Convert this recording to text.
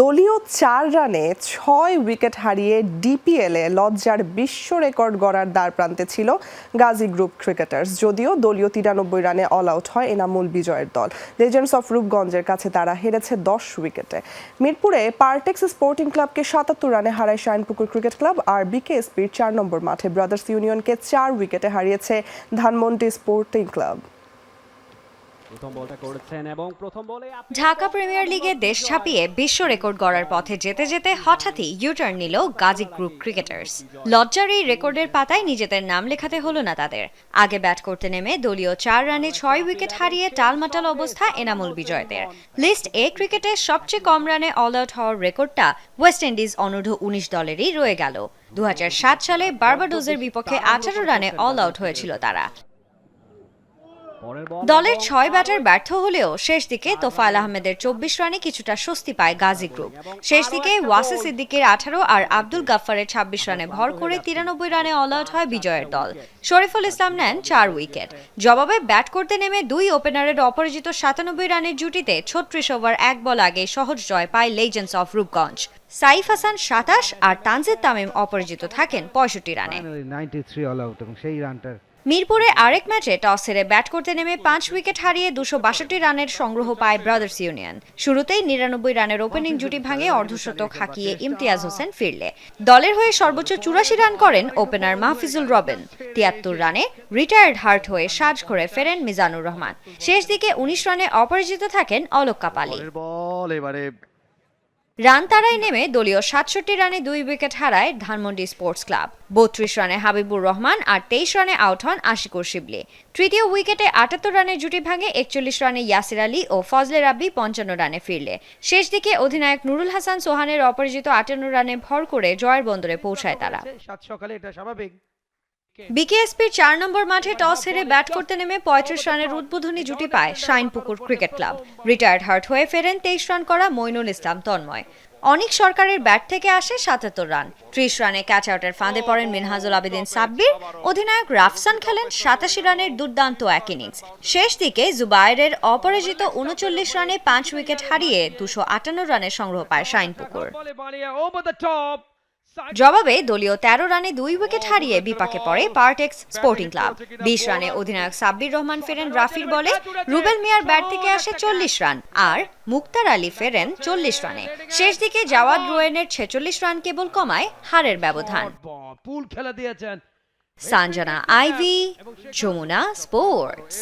দলীয় চার রানে ছয় উইকেট হারিয়ে ডিপিএলে লজ্জার বিশ্ব রেকর্ড গড়ার দ্বার প্রান্তে ছিল গাজী গ্রুপ ক্রিকেটার্স। যদিও দলীয় তিরানব্বই রানে অল আউট হয়, এনামুল বিজয়ের দল। লেজেন্ডস অফ রূপগঞ্জের কাছে তারা হেরেছে দশ উইকেটে। মিরপুরে পার্টেক্স স্পোর্টিং ক্লাবকে সাতাত্তর রানে হারায় শাইনপুকুর ক্রিকেট ক্লাব, আর বিকেএসপির চার নম্বর মাঠে ব্রাদার্স ইউনিয়নকে চার উইকেটে হারিয়েছে Dhanmondi sporting club. Dhaka premier লিগে দেশ ছাপিয়ে বিশ্ব রেকর্ড গড়ার পথে যেতে যেতে হঠাৎই ইউটার্ন নিল গাজী গ্রুপ ক্রিকেটার্স। লজ্জার এই রেকর্ডের পাতায় নিজেদের নাম লেখাতে হলো না তাদের। আগে ব্যাট করতে নেমে দলীয় চার রানে ছয় উইকেট হারিয়ে টালমাটাল অবস্থা এনামুল বিজয়দের। লিস্ট এ ক্রিকেটে সবচেয়ে কম রানে অল আউট হওয়ার রেকর্ডটা ওয়েস্ট ইন্ডিজ অনূর্ধ্ব উনিশ দলেরই রয়ে গেল। দু হাজার সাত সালে বার্বাডোজের বিপক্ষে আঠারো রানে অল আউট হয়েছিল তারা। দলের ছয় ব্যাটার ব্যর্থ হলেও শেষ দিকে তোফায়েল আহমেদের চব্বিশ রানে কিছুটা স্বস্তি পায় গাজী গ্রুপ। শেষ দিকে ওয়াসি সিদ্দিকের আঠারো আর আব্দুল গাফফারের ছাব্বিশ রানে ভর করে তিরানব্বই রানে অল আউট হয় বিজয়ের দল। শরীফুল ইসলাম নেন চার উইকেট। জবাবে ব্যাট করতে নেমে দুই ওপেনারের অপরাজিত সাতানব্বই রানের জুটিতে ছত্রিশ ওভার এক বল আগে সহজ জয় পায় লেজেন্ডস অফ রূপগঞ্জ। সাইফ হাসান সাতাশ আর তানজিদ তামিম অপরাজিত থাকেন পঁয়ষট্টি রানে। সেই রানটার মিরপুরে আরেক ম্যাচে টস হেরে ব্যাট করতে নেমে পাঁচ উইকেট হারিয়ে দুশো বাষট্টি রানের সংগ্রহ পায় ব্রাদার্স ইউনিয়ন। শুরুতেই নিরানব্বই রানের ওপেনিং জুটি ভাঙে অর্ধশতক হাঁকিয়ে ইমতিয়াজ হোসেন ফিরলে। দলের হয়ে সর্বোচ্চ চুরাশি রান করেন ওপেনার মাহফিজুল রবেন। তিয়াত্তর রানে রিটায়ার্ড হার্ট হয়ে সাজ করে ফেরেন মিজানুর রহমান। শেষ দিকে উনিশ রানে অপরাজিত থাকেন অলোক কাপালি। রান তারায় নেমে দলীয় সাতষট্টি রানে দুই উইকেট হারায় ধানমন্ডি স্পোর্টস ক্লাব। বত্রিশ রানে হাবিবুর রহমান আর তেইশ রানে আউট হন আশিকুর শিবলি। তৃতীয় উইকেটে আটাত্তর রানের জুটি ভাঙে একচল্লিশ রানে ইয়াসির আলী ও ফজলে রাব্বি পঞ্চান্ন রানে ফিরলে। শেষ দিকে অধিনায়ক নুরুল হাসান সোহানের অপরাজিত আটান্ন রানে ভর করে জয়ের বন্দরে পৌঁছায় তারা। সাত সকালে এটা স্বাভাবিক। বিকেএসপির চার নম্বর মাঠে টস হেরে ব্যাট করতে নেমে পঁয়ত্রিশ রানের উদ্বোধনী জুটি পায় Shinepukur cricket club. Retired hurt হয়ে ফেরেন তেইশ রান করা মইনুল ইসলাম তন্ময়। অনিক সরকারের ব্যাট থেকে আসে সাতাত্তর রান। ত্রিশ রানে ক্যাচ আউটের ফাঁদে পড়েন মিনহাজুল আবেদিন সাব্বির। অধিনায়ক রাফসান খেলেন সাতাশি রানের দুর্দান্ত এক ইনিংস। শেষ দিকে জুবায়েরের অপরাজিত উনচল্লিশ রানে পাঁচ উইকেট হারিয়ে দুশো আটান্ন রানের সংগ্রহ পায় শাইনপুকুর জবাবে দলীয় তেরো রানে দুই উইকেট হারিয়ে বিপাকে পড়ে পার্টেক্স স্পোর্টিং ক্লাব। বিশ রানে অধিনায়ক সাব্বির রহমান ফেরেন রাফির বলে, রুবেল মিয়ার ব্যাট থেকে আসে চল্লিশ রান, আর মুক্তার আলী ফেরেন চল্লিশ রানে। শেষ দিকে জাওয়াদ রোয়েনের ছেচল্লিশ রান কেবল কমায় হারের ব্যবধান। সানজানা, আইভি, যমুনা স্পোর্টস।